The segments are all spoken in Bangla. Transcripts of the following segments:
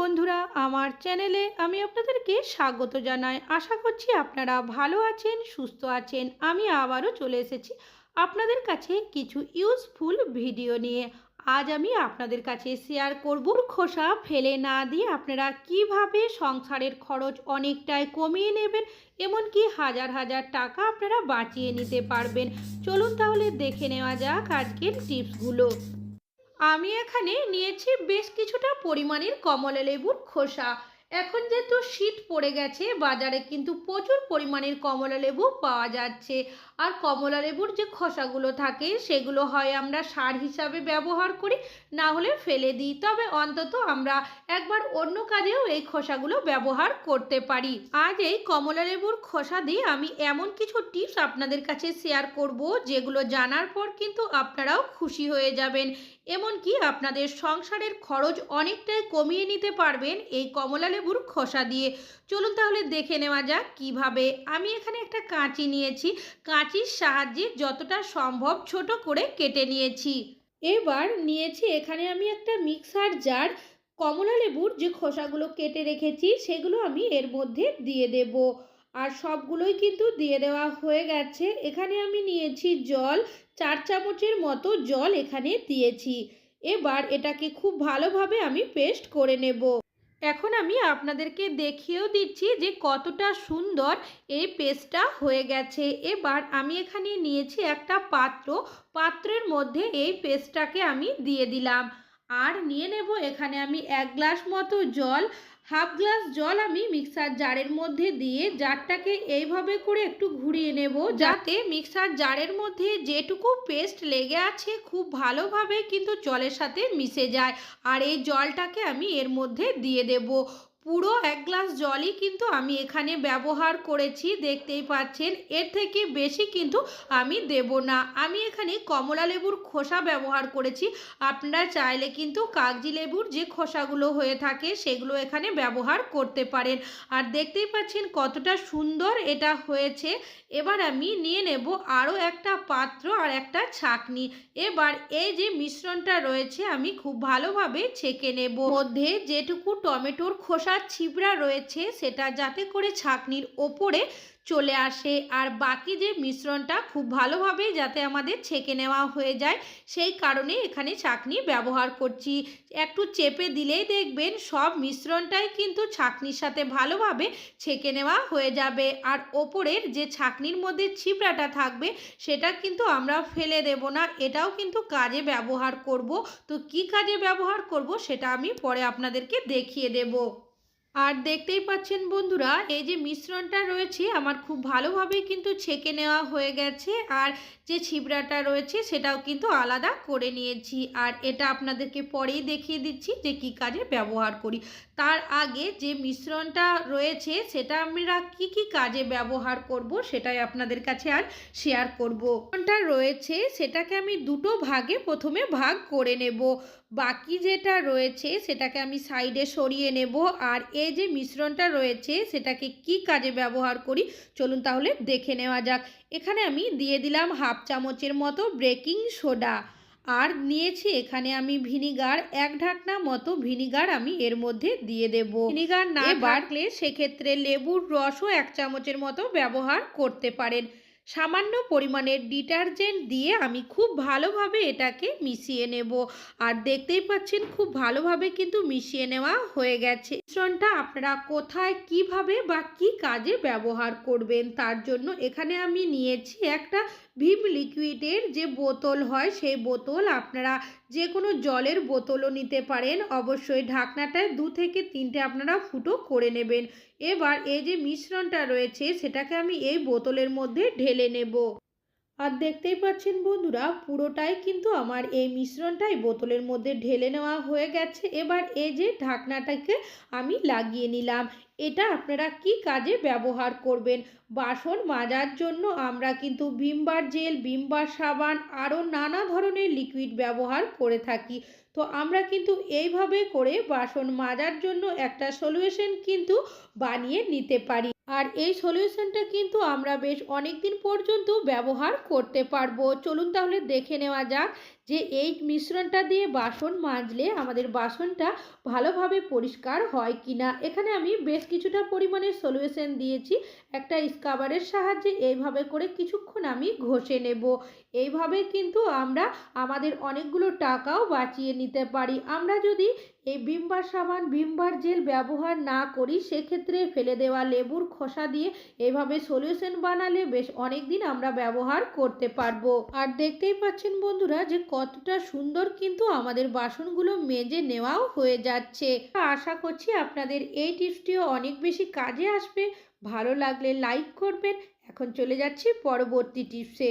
বন্ধুরা, আমার চ্যানেলে আমি আপনাদেরকে স্বাগত জানাই। আশা করছি আপনারা ভালো আছেন, সুস্থ আছেন। আমি আবারও চলে এসেছি আপনাদের কাছে কিছু ইউজফুল ভিডিও নিয়ে। আজ আমি আপনাদের কাছে শেয়ার করব। খোসা ফেলে না দিয়ে আপনারা কীভাবে সংসারের খরচ অনেকটাই কমিয়ে নেবেন, এমনকি হাজার হাজার টাকা আপনারা বাঁচিয়ে নিতে পারবেন। চলুন তাহলে দেখে নেওয়া যাক আজকের টিপসগুলো আমি এখানে নিয়েছি বেশ কিছুটা পরিমাণের কমলা লেবুর খোসা। এখন যেহেতু শীত পড়ে গেছে, বাজারে কিন্তু প্রচুর পরিমাণের কমলা লেবু পাওয়া যাচ্ছে। আর কমলা লেবুর যে খোসাগুলো থাকে, সেগুলো হয় আমরা সার হিসাবে ব্যবহার করি, না হলে ফেলে দিই। তবে অন্তত আমরা একবার অন্য কাজেও এই খোসাগুলো ব্যবহার করতে পারি। আজ এই কমলা লেবুর খোসা দিয়ে আমি এমন কিছু টিপস আপনাদের কাছে শেয়ার করব, যেগুলো জানার পর কিন্তু আপনারাও খুশি হয়ে যাবেন। এমনকি আপনাদের সংসারের খরচ অনেকটাই কমিয়ে নিতে পারবেন এই কমলা লেবুর খোসা দিয়ে। চলুন তাহলে দেখে নেওয়া যাক কীভাবে আমি এখানে একটা কাঁচি নিয়েছি। কাঁচির সাহায্যে যতটা সম্ভব ছোট করে কেটে নিয়েছি। এবার নিয়েছি এখানে আমি একটা মিক্সার জার। কমলা লেবুর যে খোসাগুলো কেটে রেখেছি, সেগুলো আমি এর মধ্যে দিয়ে দেব। আর সবগুলোই কিন্তু দিয়ে দেওয়া হয়ে গেছে। এখানে আমি নিয়েছি জল, চার চামচের মতো জল এখানে দিয়েছি। এবার এটাকে খুব ভালোভাবে আমি পেস্ট করে নেব। এখন আমি আপনাদেরকে দেখিয়েও দিচ্ছি যে কতটা সুন্দর এই পেস্টটা হয়ে গেছে। এবার আমি এখানে নিয়েছি একটা পাত্র। পাত্রের মধ্যে এই পেস্টটাকে আমি দিয়ে দিলাম। আর নিয়ে নেব এখানে আমি এক গ্লাস মতো জল। হাফ গ্লাস জল আমি মিক্সার জারের মধ্যে দিয়ে জারটাকে এইভাবে করে একটু ঘুরিয়ে নেব, যাতে মিক্সার জারের মধ্যে যেটুকু পেস্ট লেগে আছে খুব ভালোভাবে কিন্তু জলের সাথে মিশে যায়। আর এই জলটাকে আমি এর মধ্যে দিয়ে দেব। পুরো এক গ্লাস জলই কিন্তু আমি এখানে ব্যবহার করেছি, দেখতেই পাচ্ছেন। এর থেকে বেশি কিন্তু আমি দেব না। আমি এখানে কমলা লেবুর খোসা ব্যবহার করেছি। আপনারা চাইলে কিন্তু কাগজি লেবুর যে খোসাগুলো হয়ে থাকে, সেগুলো এখানে ব্যবহার করতে পারেন। আর দেখতেই পাচ্ছেন কতটা সুন্দর এটা হয়েছে। এবার আমি নিয়ে নেব আরও একটা পাত্র আর একটা ছাকনি। এবার এই যে মিশ্রণটা রয়েছে, আমি খুব ভালোভাবে ছেঁকে নেব। মধ্যে যেটুকু টমেটোর খোসা ছিবড়া রয়েছে, সেটা যাতে করে ছাকনির ওপরে চলে আসে। আর বাকি যে মিশ্রণটা, খুব ভালোভাবে যাতে আমাদের ছেঁকে নেওয়া হয়ে যায়, সেই কারণে এখানে ছাকনি ব্যবহার করছি। একটু চেপে দিলেই দেখবেন সব মিশ্রণটাই কিন্তু ছাকনির সাথে ভালোভাবে ছেঁকে নেওয়া হয়ে যাবে। আর ওপরের যে ছাকনির মধ্যে ছিবড়াটা থাকবে, সেটা কিন্তু আমরা ফেলে দেব না। এটাও কিন্তু কাজে ব্যবহার করব। তো কি কাজে ব্যবহার করব, সেটা আমি পরে আপনাদেরকে দেখিয়ে দেব। আর দেখতেই পাচ্ছেন বন্ধুরা, এই যে মিশ্রণটা রয়েছে, আমার খুব ভালোভাবে কিন্তু ছেঁকে নেওয়া হয়ে গেছে। আর যে ছিবড়াটা রয়েছে, সেটাও কিন্তু আলাদা করে নিয়েছি। আর এটা আপনাদেরকে পরেই দেখিয়ে দিচ্ছি যে কি কাজে ব্যবহার করি। তার আগে যে মিশ্রণটা রয়েছে, সেটা আমরা কি কি কাজে ব্যবহার করব, সেটাই আপনাদের কাছে আর শেয়ার করব। কোনটা রয়েছে, সেটাকে আমি দুটো ভাগে প্রথমে ভাগ করে নেব। বাকি যেটা রয়েছে সেটাকে আমি সাইডে সরিয়ে নেব। আর এই যে মিশ্রণটা রয়েছে সেটাকে কি কাজে ব্যবহার করি চলুন তাহলে দেখে নেওয়া যাক। এখানে আমি দিয়ে দিলাম হাফ চামচের মতো বেকিং সোডা আর নিয়েছি এখানে আমি ভিনিগার এক ঢাকনা মতো ভিনিগার আমি এর মধ্যে দিয়ে দেব। ভিনিগার না বাড়লে সেক্ষেত্রে লেবুর রসও এক চামচের মতো ব্যবহার করতে পারেন। সামান্য পরিমাণের ডিটারজেন্ট দিয়ে আমি খুব ভালোভাবে এটাকে মিশিয়ে নেব। আর দেখতেই পাচ্ছেন, খুব ভালোভাবে কিন্তু মিশিয়ে নেওয়া হয়ে গেছে। মিশ্রণটা আপনারা কোথায়, কীভাবে বা কি কাজে ব্যবহার করবেন তার জন্য এখানে আমি নিয়েছি একটা ভিম লিকুইডের যে বোতল হয়, সেই বোতল আপনারা যে কোনো জলের বোতলও নিতে পারেন। অবশ্যই ঢাকনাটায় দু থেকে তিনটে আপনারা ফুটো করে নেবেন। এবার এই যে মিশ্রণটা রয়েছে, সেটাকে আমি এই বোতলের মধ্যে ঢেলে নেব। আর দেখতেই পাচ্ছেন বন্ধুরা, পুরোটাই কিন্তু আমার এই মিশ্রণটাই বোতলের মধ্যে ঢেলে নেওয়া হয়ে গেছে। এবার এই যে ঢাকনাটাকে আমি লাগিয়ে নিলাম। এটা আপনারা কি কাজে ব্যবহার করবেন? বাসন মাজার জন্য আমরা কিন্তু ভিমবার জেল ভিমবার সাবান আরও নানা ধরনের লিকুইড ব্যবহার করে থাকি। তো আমরা কিন্তু এইভাবে করে বাসন মাজার জন্য একটা সলিউশন কিন্তু বানিয়ে নিতে পারি। আর এই সলিউশনটা কিন্তু আমরা বেশ অনেক দিন পর্যন্ত ব্যবহার করতে পারব। চলুন তাহলে দেখে নেওয়া যাক যে এই মিশ্রণটা দিয়ে বাসন মাজলে আমাদের বাসনটা ভালোভাবে পরিষ্কার হয় কি না এখানে আমি বেশ কিছুটা পরিমাণে সলিউশন দিয়েছি। একটা স্কাবারের সাহায্যে এইভাবে করে কিছুক্ষণ আমি ঘষে নেব। এইভাবে কিন্তু আমরা আমাদের অনেকগুলো টাকাও বাঁচিয়ে নিতে পারি। আমরা যদি এই ভিমবার সাবান, ভিমবার জেল ব্যবহার না করি, সেক্ষেত্রে ফেলে দেওয়া লেবুর খোসা দিয়ে এভাবে সলিউশন বানালে বেশ অনেক দিন আমরা ব্যবহার করতে পারব। আর দেখতেই পাচ্ছেন বন্ধুরা যে কতটা সুন্দর কিন্তু আমাদের বাসনগুলো মেজে নেওয়াও হয়ে যাচ্ছে। আশা করছি আপনাদের এই টিপসটিও অনেক বেশি কাজে আসবে। ভালো লাগলে লাইক করবেন। এখন চলে যাচ্ছি পরবর্তী টিপসে।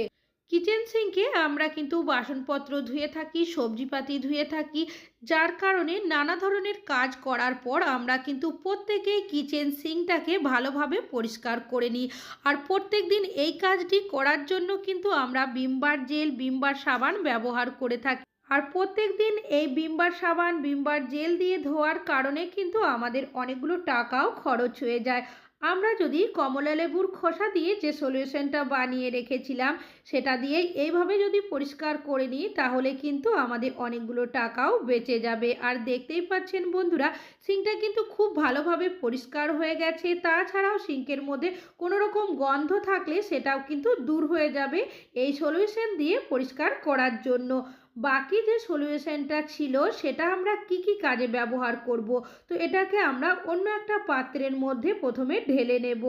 কিচেন সিঙ্কে আমরা কিন্তু বাসনপত্র ধুয়ে থাকি, সবজিপাতি ধুয়ে থাকি, যার কারণে নানা ধরনের কাজ করার পর আমরা কিন্তু প্রত্যেকেই কিচেন সিঙ্কটাকে ভালোভাবে পরিষ্কার করে নিই। আর প্রত্যেক দিন এই কাজটি করার জন্য কিন্তু আমরা বিমবার জেল, বিমবার সাবান ব্যবহার করে থাকি। আর প্রত্যেক দিন এই বিমবার সাবান, বিমবার জেল দিয়ে ধোয়ার কারণে কিন্তু আমাদের অনেকগুলো টাকাও খরচ হয়ে যায়। আমরা যদি কমলা লেবুর খোসা দিয়ে যে সলিউশনটা বানিয়ে রেখেছিলাম, সেটা দিয়েই এইভাবে যদি পরিষ্কার করে নিই, তাহলে কিন্তু আমাদের অনেকগুলো টাকাও বেঁচে যাবে। আর দেখতেই পাচ্ছেন বন্ধুরা সিঙ্কটা কিন্তু খুব ভালোভাবে পরিষ্কার হয়ে গেছে। তাছাড়াও সিঙ্কের মধ্যে কোনো রকম গন্ধ থাকলে সেটাও কিন্তু দূর হয়ে যাবে এই সলিউশন দিয়ে পরিষ্কার করার জন্য। বাকি যে সলিউশনটা ছিল, সেটা আমরা কি কি কাজে ব্যবহার করব? তো এটাকে আমরা অন্য একটা পাত্রের মধ্যে প্রথমে ঢেলে নেব।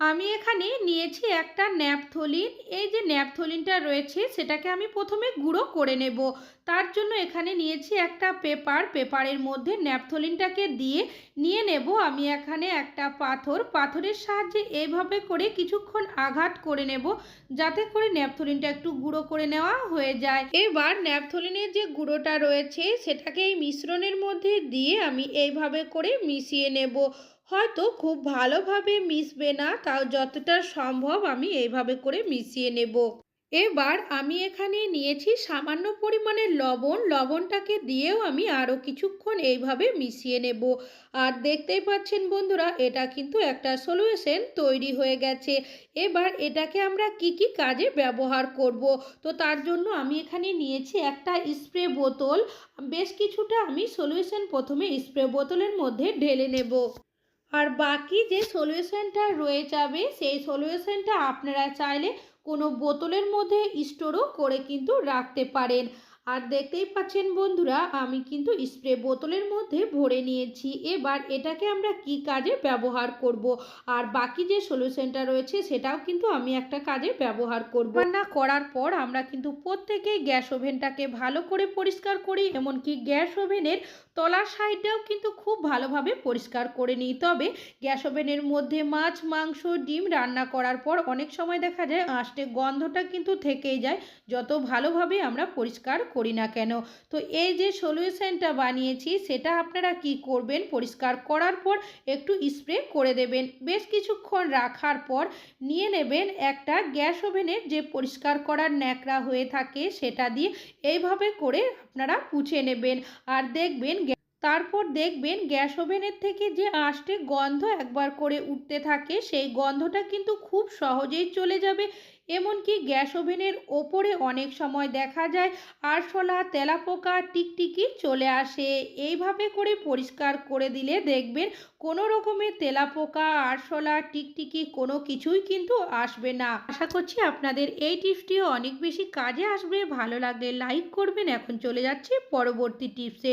আমি এখানে নিয়েছি একটা ন্যাপথলিন। এই যে ন্যাপথলিনটা রয়েছে, সেটাকে আমি প্রথমে গুঁড়ো করে নেব। তার জন্য এখানে নিয়েছি একটা পেপার। পেপারের মধ্যে ন্যাপথলিনটাকে দিয়ে নিয়ে নেব। আমি এখানে একটা পাথর। পাথরের সাহায্যে এইভাবে করে কিছুক্ষণ আঘাত করে নেব, যাতে করে ন্যাপথলিনটা একটু গুঁড়ো করে নেওয়া হয়ে যায়। এবার ন্যাপথলিনের যে গুঁড়োটা রয়েছে, সেটাকে এই মিশ্রণের মধ্যে দিয়ে আমি এইভাবে করে মিশিয়ে নেব। হয়তো খুব ভালোভাবে মিশবে না, তাও যতটা সম্ভব আমি এইভাবে করে মিশিয়ে নেব। এবার আমি এখানে নিয়েছি সামান্য পরিমাণে লবণ। লবণটাকে দিয়েও আমি আরও কিছুক্ষণ এইভাবে মিশিয়ে নেব। আর দেখতেই পাচ্ছেন বন্ধুরা, এটা কিন্তু একটা সলিউশন তৈরি হয়ে গেছে। এবার এটাকে আমরা কি কি কাজে ব্যবহার করব? তো তার জন্য আমি এখানে নিয়েছি একটা স্প্রে বোতল। বেশ কিছুটা আমি সলিউশন প্রথমে স্প্রে বোতলের মধ্যে ঢেলে নেব। আর বাকি যে সলিউশনটা রয়ে যাবে, সেই সলিউশনটা আপনারা চাইলে কোনো বোতলের মধ্যে স্টোরও করে কিন্তু রাখতে পারেন। আর দেখতেই পাচ্ছেন বন্ধুরা, আমি কিন্তু স্প্রে বোতলের মধ্যে ভরে নিয়েছি। এবার এটাকে আমরা কি কাজে ব্যবহার করব? আর বাকি যে সলিউশনটা রয়েছে, সেটাও কিন্তু আমি একটা কাজে ব্যবহার করব। রান্না করার পর আমরা কিন্তু প্রত্যেকেই গ্যাস ওভেনটাকে ভালো করে পরিষ্কার করি। এমনকি গ্যাস ওভেনের তলার সাইডটাও কিন্তু খুব ভালোভাবে পরিষ্কার করে নিই। তবে গ্যাস ওভেনের মধ্যে মাছ, মাংস, ডিম রান্না করার পর অনেক সময় দেখা যায় আঁশটে গন্ধটা কিন্তু থেকেই যায়, যত ভালোভাবে আমরা পরিষ্কার করি না কেন। তো এই যে সলিউশনটা বানিয়েছি, সেটা আপনারা কি করবেন? পরিষ্কার করার পর একটু স্প্রে করে দেবেন। বেশ কিছুক্ষণ রাখার পর নিয়ে নেবেন একটা গ্যাস ওভেনের যে পরিষ্কার করার ন্যাকড়া হয়ে থাকে, সেটা দিয়ে এইভাবে করে আপনারা পুছে নেবেন। আর দেখবেন তারপর দেখবেন গ্যাস ওভেনের থেকে যে আঁশটে গন্ধ একবার করে উঠতে থাকে, সেই গন্ধটা কিন্তু খুব সহজেই চলে যাবে। এমনকি গ্যাস ওভেনের ওপরে অনেক সময় দেখা যায় আরশোলা, তেলাপোকা টিকটিকি চলে আসে। এইভাবে করে পরিষ্কার করে দিলে দেখবেন কোনো রকমের তেলাপোকা, আরশোলা, টিকটিকি কোনো কিছুই কিন্তু আসবে না। আশা করছি আপনাদের এই টিপসটিও অনেক বেশি কাজে আসবে। ভালো লাগলে লাইক করবেন। এখন চলে যাচ্ছি পরবর্তী টিপসে।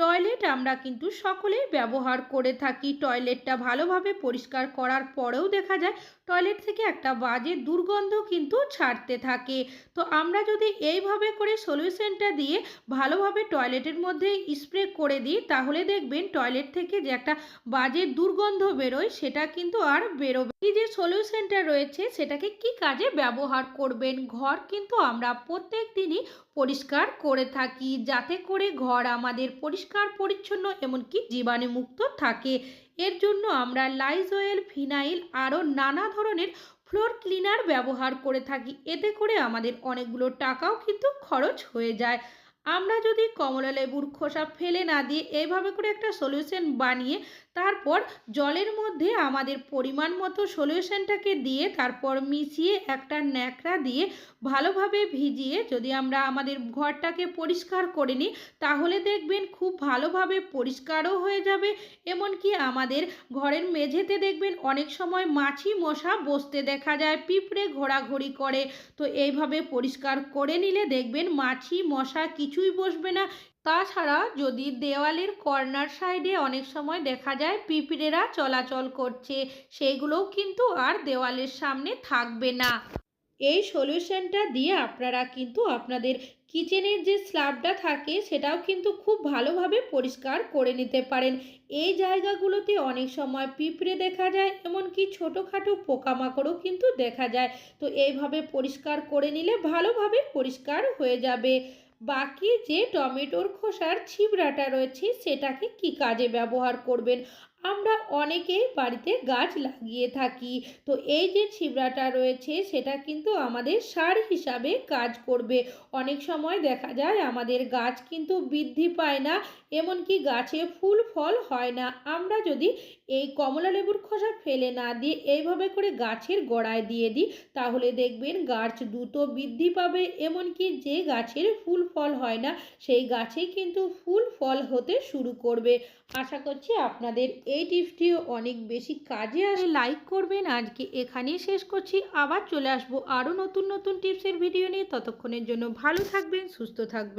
টয়লেট আমরা কিন্তু সকলেই ব্যবহার করে থাকি। টয়লেটটা ভালোভাবে পরিষ্কার করার পরেও দেখা যায়, টয়লেট থেকে একটা বাজে দুর্গন্ধ কিন্তু ছাড়তে থাকে। তো আমরা যদি এইভাবে করে সলিউশনটা দিয়ে ভালোভাবে টয়লেটের মধ্যে স্প্রে করে দিই, তাহলে দেখবেন টয়লেট থেকে যে একটা বাজে দুর্গন্ধ বেরোয়, সেটা কিন্তু আর বেরোবে এই যে সলিউশনটা রয়েছে, সেটাকে কি কাজে ব্যবহার করবেন? ঘর কিন্তু আমরা প্রত্যেক দিনই পরিষ্কার করে থাকি, যাতে করে ঘর আমাদের পরিষ্কার, পরিচ্ছন্ন, এমনকি জীবাণুমুক্ত থাকে। এর জন্য আমরা লাইজয়েল ফিনাইল আরও নানা ধরনের ফ্লোর ক্লিনার ব্যবহার করে থাকি। এতে করে আমাদের অনেকগুলো টাকাও কিন্তু খরচ হয়ে যায়। আমরা যদি কমলা লেবুর খোসা ফেলে না দিয়ে এইভাবে করে একটা সলিউশন বানিয়ে তারপর জলের মধ্যে আমাদের পরিমাণ মতো সলিউশনটাকে দিয়ে তারপর মিশিয়ে একটা ন্যাকড়া দিয়ে ভালোভাবে ভিজিয়ে যদি আমরা আমাদের ঘরটাকে পরিষ্কার করে নিই, তাহলে দেখবেন খুব ভালোভাবে পরিষ্কারও হয়ে যাবে। এমনকি আমাদের ঘরের মেঝেতে দেখবেন অনেক সময় মাছি মশা বসতে দেখা যায়, পিঁপড়ে ঘোরাঘুরি করে। তো এইভাবে পরিষ্কার করে নিলে দেখবেন মাছি মশা কিছুই বসবে না। তাছাড়া যদি দেওয়ালের কর্নার সাইডে অনেক সময় দেখা যায় পিঁপড়েরা চলাচল করছে সেইগুলোও কিন্তু আর দেওয়ালের সামনে থাকবে না। এই সলিউশনটা দিয়ে আপনারা কিন্তু আপনাদের কিচেনের যে স্ল্যাবটা থাকে, সেটাও কিন্তু খুব ভালোভাবে পরিষ্কার করে নিতে পারেন। এই জায়গাগুলোতে অনেক সময় পিঁপড়ে দেখা যায়, এমনকি ছোটোখাটো পোকামাকড়ও কিন্তু দেখা যায়। তো এইভাবে পরিষ্কার করে নিলে ভালোভাবে পরিষ্কার হয়ে যাবে। বাকি যে টমেটোর খোসার ছিবড়াটা রয়েছে সেটাকে কি কাজে ব্যবহার করবেন? আমরা অনেকেই বাড়িতে গাছ লাগিয়ে থাকি। তো এই যে ছিবড়াটা রয়েছে, সেটা কিন্তু আমাদের সার হিসাবে কাজ করবে। অনেক সময় দেখা যায় আমাদের গাছ কিন্তু বৃদ্ধি পায় না, এমনকি গাছে ফুল, ফল হয় না। আমরা যদি এই কমলা লেবুর খোসা ফেলে না দিয়ে এইভাবে করে গাছের গোড়ায় দিয়ে দিই, তাহলে দেখবেন গাছ দ্রুত বৃদ্ধি পাবে। এমনকি যে গাছের ফুল, ফল হয় না, সেই গাছেই কিন্তু ফুল, ফল হতে শুরু করবে। আশা করছি আপনাদের এই টিপসটিও অনেক বেশি কাজে আসে লাইক করবেন। আজকে এখানেই শেষ করছি। আবার চলে আসব আরও নতুন নতুন টিপসের ভিডিও নিয়ে। ততক্ষণের জন্য ভালো থাকবেন সুস্থ থাকবেন।